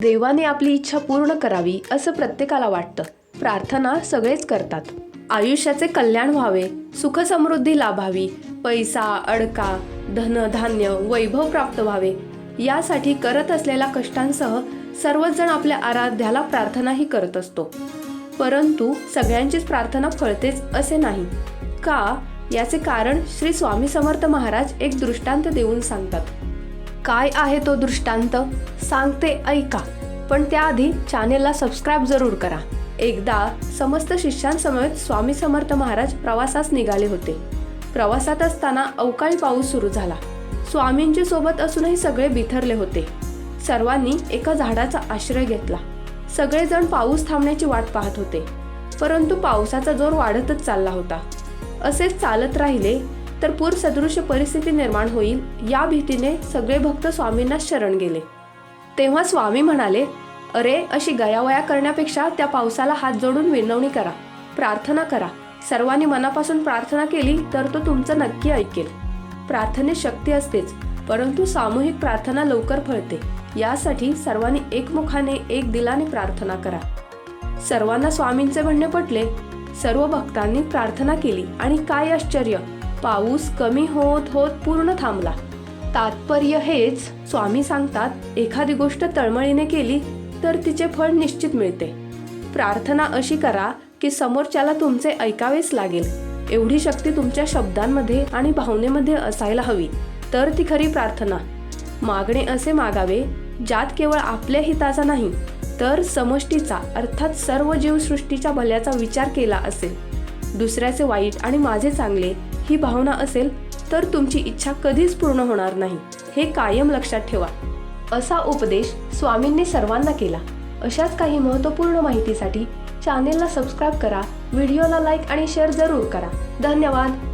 देवाने आपली इच्छा पूर्ण करावी असं प्रत्येकाला वाटतं. प्रार्थना सगळेच करतात. आयुष्याचे कल्याण व्हावे सुखसमृद्धी लाभावी पैसा अडका धनधान्य वैभव प्राप्त व्हावे यासाठी करत असलेल्या कष्टांसह सर्वच जण आपल्या आराध्याला प्रार्थनाही करत असतो. परंतु सगळ्यांचीच प्रार्थना फळतेच असे नाही. का? याचे कारण श्री स्वामी समर्थ महाराज एक दृष्टांत देऊन सांगतात. काय आहे तो दृष्टांत? सांगते ऐका. पण त्याआधी चॅनेलला सबस्क्राईब जरूर करा. एकदा समस्त शिष्यांसमवेत स्वामी समर्थ महाराज प्रवासास निघाले होते. प्रवासात असताना अवकाळी पाऊस सुरू झाला. स्वामींची सोबत असूनही सगळे बिथरले होते. सर्वांनी एका झाडाचा आश्रय घेतला. सगळेजण पाऊस थांबण्याची वाट पाहत होते. परंतु पावसाचा जोर वाढतच चालला होता. असेच चालत राहिले तर पूर परिस्थिती निर्माण होईल या भीतीने सगळे भक्त स्वामींना शरण गेले. तेव्हा स्वामी म्हणाले अरे अशी गयावया करण्यापेक्षा त्या पावसाला हात जोडून विनवणी करा प्रार्थना करा. सर्वांनी मनापासून प्रार्थना केली तर तो तुमचं नक्की ऐकेल. प्रार्थनेत शक्ती असतेच परंतु सामूहिक प्रार्थना लवकर फळते. यासाठी सर्वांनी एकमुखाने एक दिलाने प्रार्थना करा. सर्वांना स्वामींचे म्हणणे पटले. सर्व भक्तांनी प्रार्थना केली आणि काय आश्चर्य! पाऊस कमी होत होत पूर्ण थांबला. तात्पर्य हेच स्वामी सांगतात एखादी गोष्ट तळमळीने केली तर तिचे फळ निश्चित मिळते. प्रार्थना अशी करा की समोरच्याला तुमचे ऐकावेच लागेल. एवढी शक्ती तुमच्या शब्दांमध्ये आणि भावनेमध्ये असायला हवी तर ती खरी प्रार्थना. मागणे असे मागावे ज्यात केवळ आपल्या हिताचा नाही तर समष्टीचा अर्थात सर्व जीवसृष्टीच्या भल्याचा विचार केला असेल. दुसऱ्याचे वाईट आणि माझे चांगले ही भावना असेल तर तुमची इच्छा कधीच पूर्ण होणार नाही. हे कायम लक्षात ठेवा. असा उपदेश स्वामींनी सर्वांना केला. अशाच काही महत्त्वपूर्ण माहितीसाठी चॅनेलला सबस्क्राईब करा व्हिडिओला लाईक आणि शेअर जरूर करा. धन्यवाद!